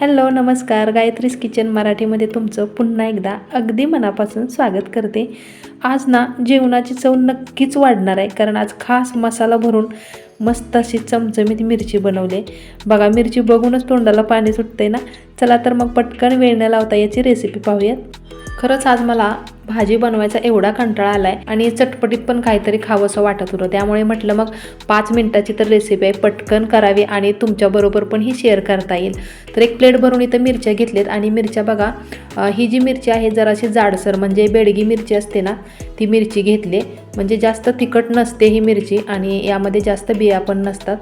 Hello नमस्कार. गायत्रीज kitchen मराठीमध्ये तुमचं पुन्हा एकदा अगदी मनापासून स्वागत करते. आज ना जेवणाची चव नक्कीच वाढणार आहे कारण आज खास मसाला भरून मस्त अशी चमचमीत मिरची बनवली बघा मिरची बघूनच तोंडाला पाणी सुटते ना? चला तर मग पटकन वेळ न लावता याची रेसिपी पाहूयात. खरंच आज मला भाजी बनवायचा एवढा कंटाळा आला आहे आणि चटपटीत पण काहीतरी खावंसं वाटत होतं. त्यामुळे म्हटलं मग पाच मिनटाची तर रेसिपी आहे पटकन करावी आणि तुमच्याबरोबर पण ही शेअर करता येईल. तर एक प्लेट भरून इथं मिरच्या घेतल्यात आणि मिरच्या बघा ही जी मिरची आहे जराशी जाडसर म्हणजे बेडगी मिरची असते ना ती मिरची घेतली. म्हणजे जास्त तिखट नसते ही मिरची आणि यामध्ये जास्त बिया पण नसतात.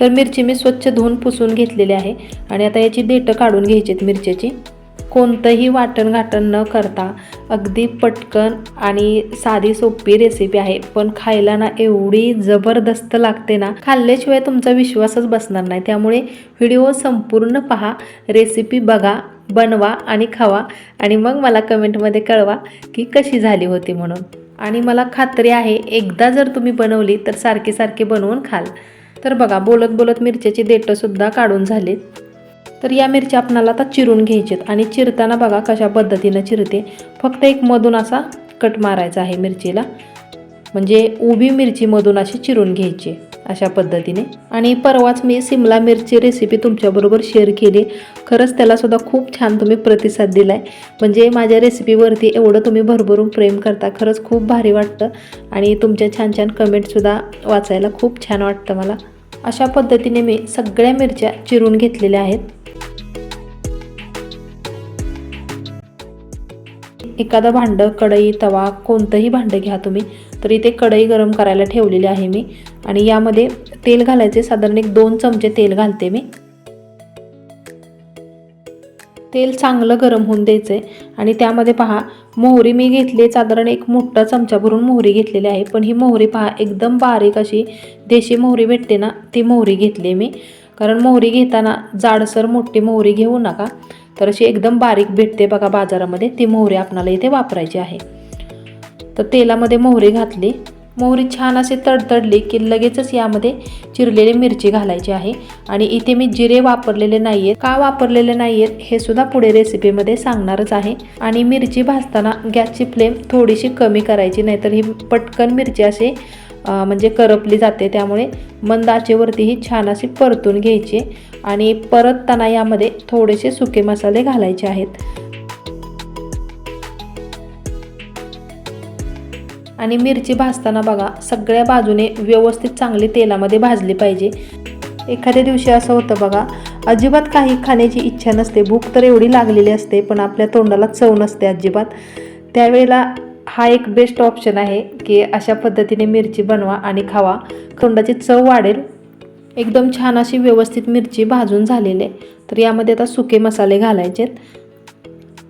तर मिरची मी स्वच्छ धुवून पुसून घेतलेली आहे आणि आता याची देठं काढून घ्यायची आहेत मिरच्याची. कोणतंही वाटण घाटण न करता अगदी पटकन आणि साधी सोपी रेसिपी आहे. पण खायला ना एवढी जबरदस्त लागते ना. खाल्ल्याशिवाय तुमचा विश्वासच बसणार नाही. त्यामुळे व्हिडिओ संपूर्ण पहा रेसिपी बघा बनवा आणि खावा. आणि मग मला कमेंटमध्ये कळवा की कशी झाली होती म्हणून. आणि मला खात्री आहे एकदा जर तुम्ही बनवली तर सारखी सारखी बनवून खाल. तर बघा बोलत बोलत मिरच्याची देठंसुद्धा काढून झालीत. तर या मिरच्या आपणाला आता चिरून घ्यायच्यात आणि चिरताना बघा कशा पद्धतीनं चिरते. फक्त एक मधून असा कट मारायचा आहे मिरचीला. म्हणजे उभी मिरची मधून अशी चिरून घ्यायची अशा पद्धतीने. आणि परवाच मी सिमला मिरची रेसिपी तुमच्याबरोबर शेअर केली. खरंच त्यालासुद्धा खूप छान तुम्ही प्रतिसाद दिला आहे म्हणजे माझ्या रेसिपीवरती एवढं तुम्ही भरभरून प्रेम करता खरंच खूप भारी वाटतं. आणि तुमच्या छान छान कमेंटसुद्धा वाचायला खूप छान वाटतं मला. अशा पद्धतीने मी सगळ्या मिरच्या चिरून घेतलेल्या आहेत. एखादं भांडं कढई तवा कोणतंही भांडं घ्या तुम्ही तर इथे कढई गरम करायला ठेवलेली आहे मी. आणि यामध्ये तेल घालायचे साधारण एक दोन चमचे तेल घालते मी. तेल चांगलं गरम होऊन द्यायचं आहे आणि त्यामध्ये पहा मोहरी मी घेतली साधारण एक मोठा चमचा भरून मोहरी घेतलेली आहे. पण ही मोहरी पहा एकदम बारीक अशी देशी मोहरी भेटते ना ती मोहरी घेतली मी. कारण मोहरी घेताना जाडसर मोठी मोहरी घेऊ नका. तर अशी एकदम बारीक भेटते बघा बाजारामध्ये. ती मोहरी आपणाला इथे वापरायची आहे. तर तेलामध्ये मोहरी घातली. मोहरी छान असे तडतडली की लगेचच यामध्ये चिरलेली मिरची घालायची आहे. आणि इथे मी जिरे वापरलेले नाही आहेत का वापरलेले नाही आहेत हे सुद्धा पुढे रेसिपीमध्ये सांगणारच आहे. आणि मिरची भाजताना गॅसची फ्लेम थोडीशी कमी करायची नाहीतर ही पटकन मिरची असे म्हणजे करपली जाते. त्यामुळे मंद आचेवरती ही छान अशी परतून घ्यायची. आणि परतताना यामध्ये थोडेसे सुके मसाले घालायचे आहेत. आणि मिरची भाजताना बघा सगळ्या बाजूने व्यवस्थित चांगली तेलामध्ये भाजली पाहिजे. एखाद्या दिवशी असं होतं बघा अजिबात काही खाण्याची इच्छा नसते भूक तर एवढी लागलेली असते पण आपल्या तोंडाला चव नसते अजिबात. त्यावेळेला हा एक बेस्ट ऑप्शन आहे की अशा पद्धतीने मिरची बनवा आणि खावा. तोंडाची चव वाढेल. एकदम छान अशी व्यवस्थित मिरची भाजून झालेली आहे. तर यामध्ये आता सुके मसाले घालायचे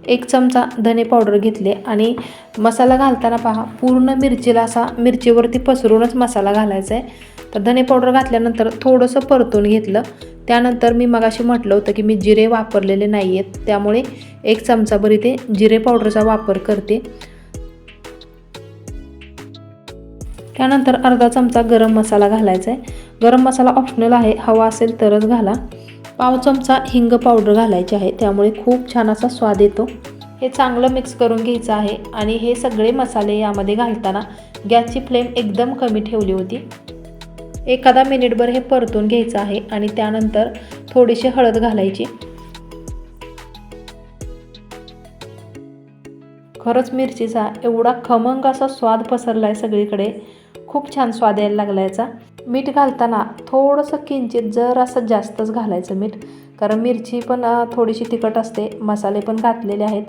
एक चमचा धने पावडर घेतले आणि मसाला घालताना पहा पूर्ण मिरचीला असा मिरचीवरती पसरूनच मसाला घालायचा आहे तर धने पावडर घातल्यानंतर थोडंसं परतून घेतलं. त्यानंतर मी मगाशी म्हटलं होतं की मी जिरे वापरलेले नाही आहेत त्यामुळे एक चमचाभर इथे जिरे पावडरचा वापर करते. त्यानंतर अर्धा चमचा गरम मसाला घालायचा आहे गरम मसाला ऑप्शनल आहे हवा असेल तरच घाला. पाव चमचा हिंग पावडर घालायची आहे. त्यामुळे खूप छान असा स्वाद येतो. हे चांगलं मिक्स करून घ्यायचं आहे आणि हे सगळे मसाले यामध्ये घालताना गॅसची फ्लेम एकदम कमी ठेवली होती. एखादा मिनिटभर हे परतून घ्यायचं आहे आणि त्यानंतर थोडीशी हळद घालायची. खरंच मिरचीचा एवढा खमंग असा स्वाद पसरला आहे सगळीकडे. खूप छान स्वाद यायला लागला याचा. मीठ घालताना थोडंसं किंचित जर असं जास्तच घालायचं मीठ कारण मिरची पण थोडीशी तिखट असते मसाले पण घातलेले आहेत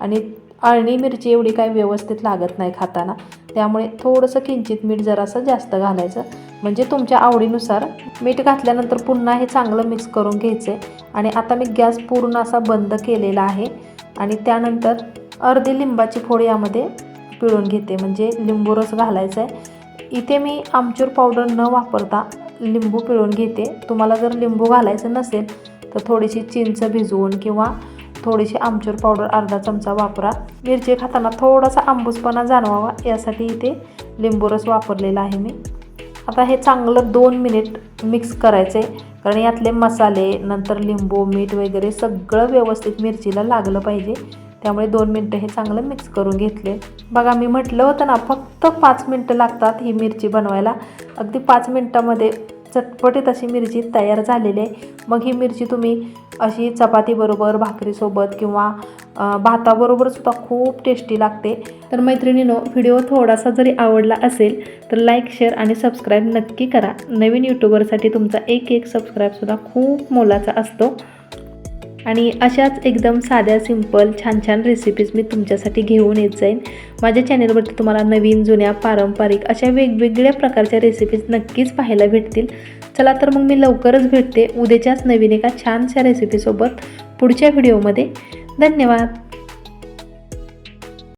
आणि अळणी मिरची एवढी काय व्यवस्थित लागत नाही खाताना. त्यामुळे थोडंसं किंचित मीठ जरासं जास्त घालायचं म्हणजे तुमच्या आवडीनुसार मीठ घातल्यानंतर पुन्हा हे चांगलं मिक्स करून घ्यायचं आणि आता मी गॅस पूर्ण असा बंद केलेला आहे आणि त्यानंतर अर्धी लिंबाची फोड यामध्ये पिळून घेते म्हणजे लिंबू रस घालायचा आहे इथे मी आमचूर पावडर न वापरता लिंबू पिळून घेते. तुम्हाला जर लिंबू घालायचं नसेल तर थोडीशी चिंच भिजवून किंवा थोडीशी आमचूर पावडर अर्धा चमचा वापरा. मिरची खाताना थोडासा आंबूसपणा जाणवावा यासाठी इथे लिंबू रस वापरलेला आहे मी. आता हे चांगलं दोन मिनिट मिक्स करायचं आहे कारण यातले मसाले नंतर लिंबू मीठ वगैरे सगळं व्यवस्थित मिरचीला लागलं पाहिजे. त्यामुळे दोन मिनटं हे चांगलं मिक्स करून घेतले. बघा मी म्हटलं होतं ना फक्त पाच मिनटं लागतात ही मिरची बनवायला. अगदी पाच मिनटामध्ये चटपटीत अशी मिरची तयार झालेली आहे. मग ही मिरची तुम्ही अशी चपातीबरोबर भाकरीसोबत किंवा भाताबरोबर सुद्धा खूप टेस्टी लागते. तर मैत्रिणीनो व्हिडिओ थोडासा जरी आवडला असेल तर लाईक शेअर आणि सबस्क्राईब नक्की करा. नवीन यूट्यूबरसाठी तुमचा एक एक सबस्क्राईबसुद्धा खूप मोलाचा असतो. आणि अशाच एकदम साध्या सिंपल छान छान रेसिपीज मी तुमच्यासाठी घेऊन येत जाईन. माझ्या चॅनेलवरती तुम्हाला नवीन जुन्या पारंपरिक अशा वेगवेगळ्या प्रकारच्या रेसिपीज नक्कीच पाहायला भेटतील. चला तर मग मी लवकरच भेटते उद्याच्याच नवीन एका छानशा रेसिपीसोबत पुढच्या व्हिडिओमध्ये धन्यवाद!